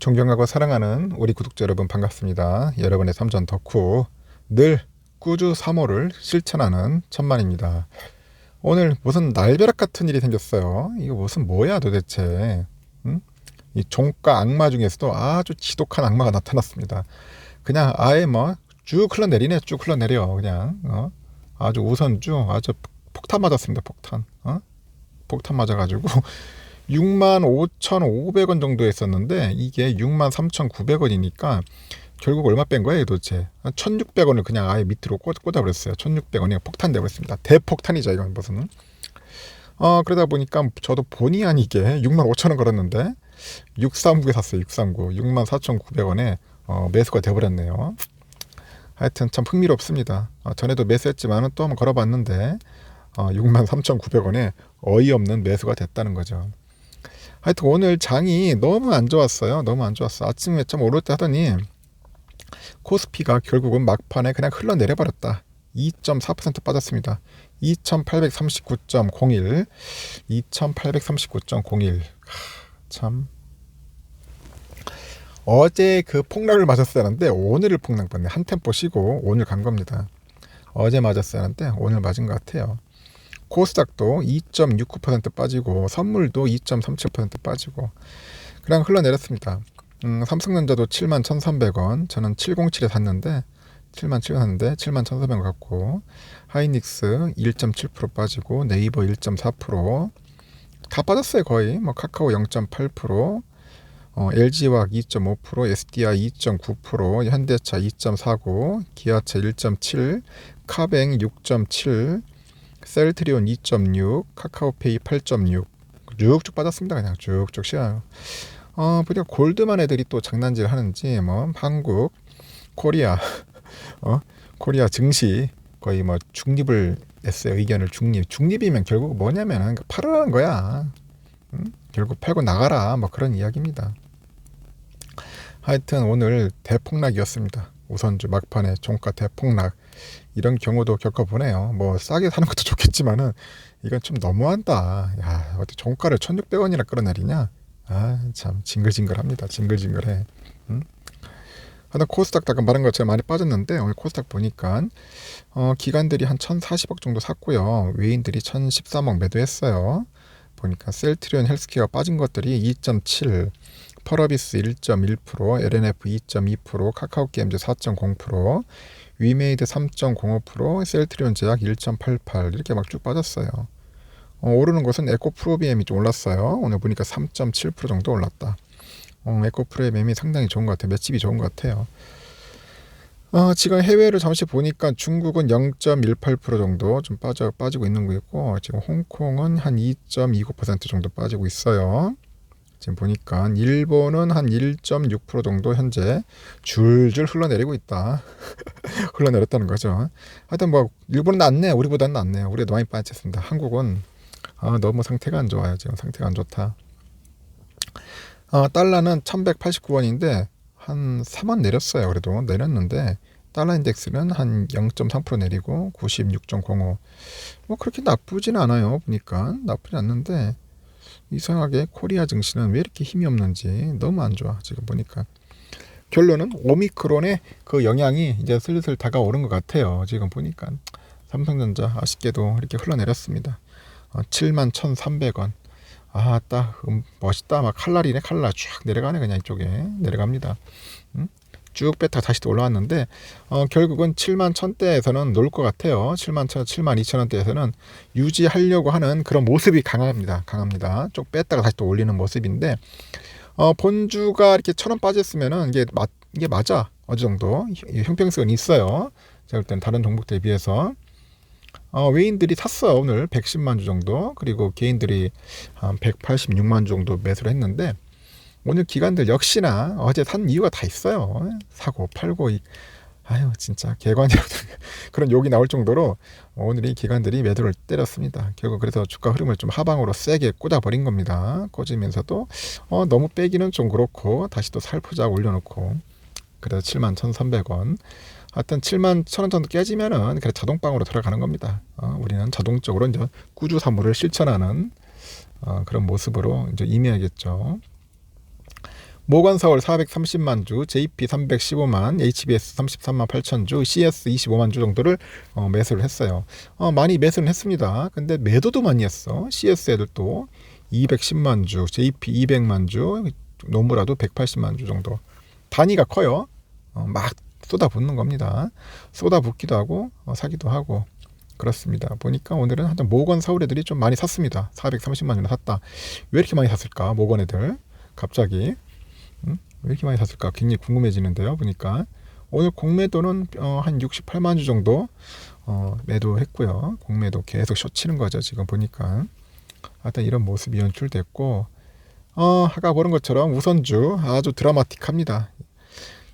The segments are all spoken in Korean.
존경하고 사랑하는 우리 구독자 여러분 반갑습니다. 여러분의 삼전 덕후 늘 꾸주 3호를 실천하는 천만입니다. 오늘 무슨 날벼락 같은 일이 생겼어요. 이거 무슨 뭐야 도대체? 응? 이 종가 악마 중에서도 아주 지독한 악마가 나타났습니다. 그냥 아예 뭐 쭉 흘러내리네, 쭉 흘러내려 그냥 어? 아주 우선주 아주 폭탄 맞았습니다. 폭탄. 어? 폭탄 맞아가지고 65,500원 정도 했었는데 이게 63,900원이니까 결국 얼마 뺀 거예요 도대체? 1,600원을 그냥 아예 밑으로 꽂, 꽂아버렸어요. 1,600원이 폭탄 돼버렸습니다. 대폭탄이죠 이건 무슨. 어 그러다 보니까 저도 본의 아니게 65,000원 걸었는데 639에 샀어요 639 64,900원에 어, 매수가 돼버렸네요. 하여튼 참 흥미롭습니다. 어, 전에도 매수했지만은 또 한번 걸어봤는데 어, 63,900원에 어이없는 매수가 됐다는 거죠 하여튼 오늘 장이 너무 안 좋았어요. 너무 안 좋았어. 아침에 좀 오를 때 하더니 코스피가 결국은 막판에 그냥 흘러내려 버렸다. 2.4% 빠졌습니다. 2839.01, 2839.01. 참. 어제 그 폭락을 맞았었는데 오늘을 폭락 받네. 한 템포 쉬고 오늘 간 겁니다. 어제 맞았었는데 오늘 맞은 것 같아요. 코스닥도 2.69% 빠지고 선물도 2.37% 빠지고 그냥 흘러내렸습니다. 음, 삼성전자도 7만 1,300원, 저는 707에 샀는데 7만 7천 샀는데 7만 1,400원 갖고 하이닉스 1.7% 빠지고 네이버 1.4%다 빠졌어요 거의 뭐 카카오 0.8% 어, LG화학 2.5%, SDI 2.9%, 현대차 2.49, 기아차 1.7, 카뱅 6.7, 셀트리온 2.6, 카카오페이 8.6 쭉쭉 빠졌습니다. 그냥 쭉쭉 쉬어요. 어, 보니까 골드만 애들이 또 장난질 하는지 뭐 한국, 코리아, 어, 코리아 증시 거의 뭐 중립을 냈어요. 의견을 중립. 중립이면 결국 뭐냐면 팔으라는 거야. 응? 결국 팔고 나가라. 뭐 그런 이야기입니다. 하여튼 오늘 대폭락이었습니다. 우선주 막판에 종가 대폭락. 이런 경우도 겪어보네요. 뭐 싸게 사는 것도 좋겠지만은 이건 좀 너무한다. 야, 어떻게 종가를 1,600원이나 끌어내리냐? 아, 참 징글징글합니다. 징글징글해. 응? 하여튼 코스닥 아까 말한 것처럼 많이 빠졌는데 오늘 코스닥 보니까 어, 기관들이 한 1,040억 정도 샀고요. 외인들이 1,013억 매도했어요. 보니까 셀트리온 헬스케어 빠진 것들이 2.7, 펄어비스 1.1%, LNF 2.2%, 카카오게임즈 4.0%, 위메이드 3.05%, 셀트리온 제약 1.88 이렇게 막 쭉 빠졌어요. 어, 오르는 것은 에코프로비엠이 좀 올랐어요. 오늘 보니까 3.7% 정도 올랐다. 어, 에코프로비엠이 상당히 좋은 것 같아요. 맷집이 좋은 것 같아요. 어, 지금 해외를 잠시 보니까 중국은 0.18% 정도 좀 빠져 빠지고 있는 거 있고 지금 홍콩은 한 2.29% 정도 빠지고 있어요. 지금 보니까 일본은 한 1.6% 정도 현재 줄줄 흘러내리고 있다. 흘러내렸다는 거죠. 하여튼 뭐 일본은 낫네. 우리보다는 낫네요. 우리가 많이 빠졌습니다. 한국은 아, 너무 상태가 안 좋아요. 지금 상태가 안 좋다. 아, 달러는 1189원인데 한 3원 내렸어요. 그래도 내렸는데 달러 인덱스는 한 0.3% 내리고 96.05. 뭐 그렇게 나쁘진 않아요. 보니까 나쁘지 않는데 이상하게 코리아 증시는 왜 이렇게 힘이 없는지 너무 안 좋아. 지금 보니까 결론은 오미크론의 그 영향이 이제 슬슬 다가오는 것 같아요. 지금 보니까 삼성전자 아쉽게도 이렇게 흘러내렸습니다. 어, 7만 1,300원. 아딱 음, 멋있다. 막 칼날이네 칼날. 쫙 내려가네 그냥 이쪽에. 내려갑니다. 음? 쭉 뺐다 다시 또 올라왔는데 어, 결국은 7만 1000대에서는 놀 것 같아요. 7만 1000, 7만 2천 원대에서는 유지하려고 하는 그런 모습이 강합니다. 강합니다. 쭉 뺐다가 다시 또 올리는 모습인데 어, 본주가 이렇게 천 원 빠졌으면은 이게 맞 이게 맞아 어느 정도 형평성은 있어요. 제가 볼 때는 다른 종목들에 비해서 어, 외인들이 샀어요 오늘 110만 주 정도 그리고 개인들이 한 186만 주 정도 매수를 했는데 오늘 기관들 역시나 어제 산 이유가 다 있어요. 사고 팔고 아유 진짜 개관이라고 그런 욕이 나올 정도로 오늘 이 기관들이 매도를 때렸습니다. 결국 그래서 주가 흐름을 좀 하방으로 세게 꽂아버린 겁니다. 꽂으면서도 어, 너무 빼기는 좀 그렇고 다시 또 살포작 올려놓고 그래서 7만 1,300원 하여튼 7만 1,000원 정도 깨지면은 그래 자동방으로 들어가는 겁니다. 어, 우리는 자동적으로 이제 꾸주 사물을 실천하는 어, 그런 모습으로 이제 임해야겠죠. 모건 서울 430만 주, JP 315만, HBS 33만 8천 주, CS 25만 주 정도를 어, 매수를 했어요. 어, 많이 매수는 했습니다. 근데 매도도 많이 했어. CS 애들도 210만 주, JP 200만 주, 노무라도 180만 주 정도. 단위가 커요. 어, 막 쏟아붓는 겁니다. 쏟아붓기도 하고 어, 사기도 하고 그렇습니다. 보니까 오늘은 하여튼 모건 서울 애들이 좀 많이 샀습니다. 430만 주나 샀다. 왜 이렇게 많이 샀을까? 모건 애들 갑자기 이렇게 많이 샀을까? 굉장히 궁금해지는데요. 보니까 오늘 공매도는 어, 한 68만 주 정도 어, 매도했고요. 공매도 계속 셔치는 거죠. 지금 보니까 하여튼 이런 모습이 연출됐고 어, 아까 보는 것처럼 우선주 아주 드라마틱합니다.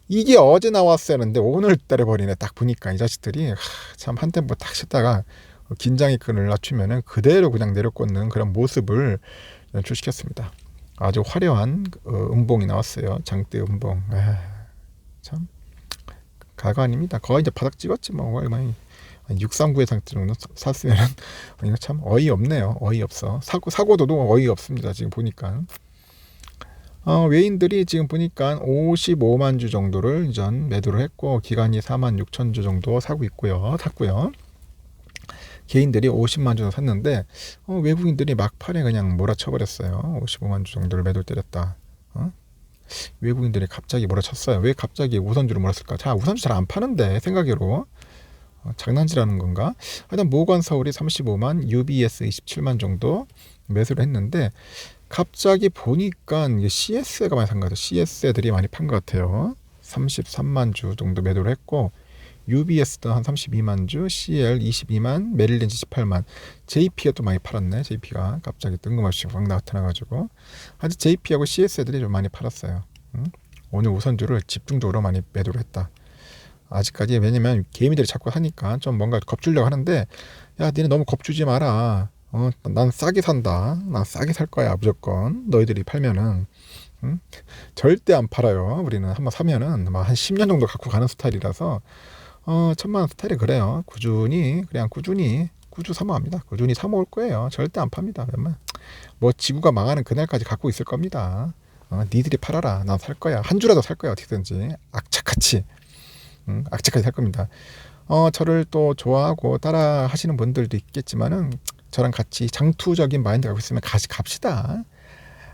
이게 어제 나왔었는데 오늘 때려버리네. 딱 보니까 이 자식들이 참한 템포 딱 쉬다가 긴장의 끈을 낮추면은 그대로 그냥 내려꽂는 그런 모습을 연출시켰습니다. 아주 화려한 어, 음봉이 나왔어요. 장대 음봉. 아, 참 가관입니다. 거의 이제 바닥 찍었지 뭐 얼마나 639의 상태로 샀으면은 이거 참 어이 없네요. 어이 없어. 사고 사고도도 어이 없습니다. 지금 보니까. 어, 외인들이 지금 보니까 55만 주 정도를 전 매도를 했고 기간이 4만 6천 주 정도 사고 있고요. 샀고요. 개인들이 50만 주 샀는데 어, 외국인들이 막판에 그냥 몰아쳐 버렸어요. 55만 주 정도를 매도 때렸다. 어? 외국인들이 갑자기 몰아쳤어요. 왜 갑자기 우선주를 몰았을까? 자, 우선주 잘 안 파는데 생각으로 어, 장난질하는 건가? 하여튼 모건 서울이 35만, UBS 27만 정도 매수를 했는데 갑자기 보니까 이게 CS가 많이 산 것 같아요. CS 애들이 많이 판 것 같아요. 33만 주 정도 매도를 했고 UBS도 한 32만 주, CL 22만, 메릴린지 18만, JP가 또 많이 팔았네. JP가 갑자기 뜬금없이 확 나타나가지고 아직 JP하고 CS 애들이 좀 많이 팔았어요. 응? 오늘 우선주를 집중적으로 많이 매도를 했다. 아직까지 왜냐면 개미들이 자꾸 하니까 좀 뭔가 겁주려고 하는데 야 니네 너무 겁주지 마라. 어, 난 싸게 산다. 난 싸게 살 거야 무조건. 너희들이 팔면은 응? 절대 안 팔아요. 우리는 한번 사면은 막 한 10년 정도 갖고 가는 스타일이라서 어, 천만 원 스타일이 그래요. 꾸준히 그냥 꾸준히 꾸주 사모합니다. 꾸준히 사모을 거예요. 절대 안 팝니다. 웬만 뭐 지구가 망하는 그날까지 갖고 있을 겁니다. 어, 니들이 팔아라. 난살 거야. 한 주라도 살 거야. 어떻게든지 악착같이 응? 악착같이 살 겁니다. 어, 저를 또 좋아하고 따라 하시는 분들도 있겠지만은 저랑 같이 장투적인 마인드 갖고 있으면 같이 갑시다.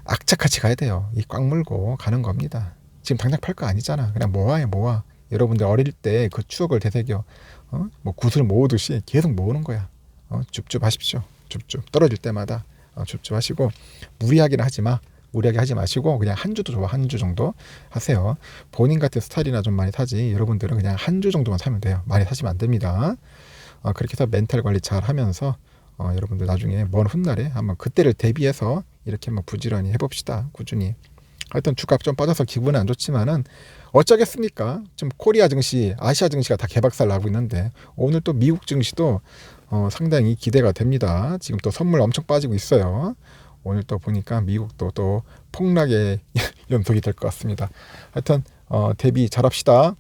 악착같이 가야 돼요. 이 꽉 물고 가는 겁니다. 지금 당장 팔 거 아니잖아. 그냥 모아요, 모아. 여러분들 어릴 때 그 추억을 되새겨, 어? 뭐 구슬 모으듯이 계속 모으는 거야. 어? 줍줍 하십시오. 줍줍. 떨어질 때마다 어, 줍줍 하시고, 무리하게는 하지 마. 무리하게 하지 마시고, 그냥 한 주도 좋아. 한 주 정도 하세요. 본인 같은 스타일이나 좀 많이 사지. 여러분들은 그냥 한 주 정도만 사면 돼요. 많이 사시면 안 됩니다. 어, 그렇게 해서 멘탈 관리 잘 하면서, 어, 여러분들 나중에 먼 훗날에 한번 그때를 대비해서 이렇게 한번 부지런히 해봅시다. 꾸준히. 하여튼 주가 좀 빠져서 기분은 안 좋지만은 어쩌겠습니까? 지금 코리아 증시, 아시아 증시가 다 개박살 나고 있는데 오늘 또 미국 증시도 어, 상당히 기대가 됩니다. 지금 또 선물 엄청 빠지고 있어요. 오늘 또 보니까 미국도 또 폭락의 연속이 될 것 같습니다. 하여튼 어, 대비 잘합시다.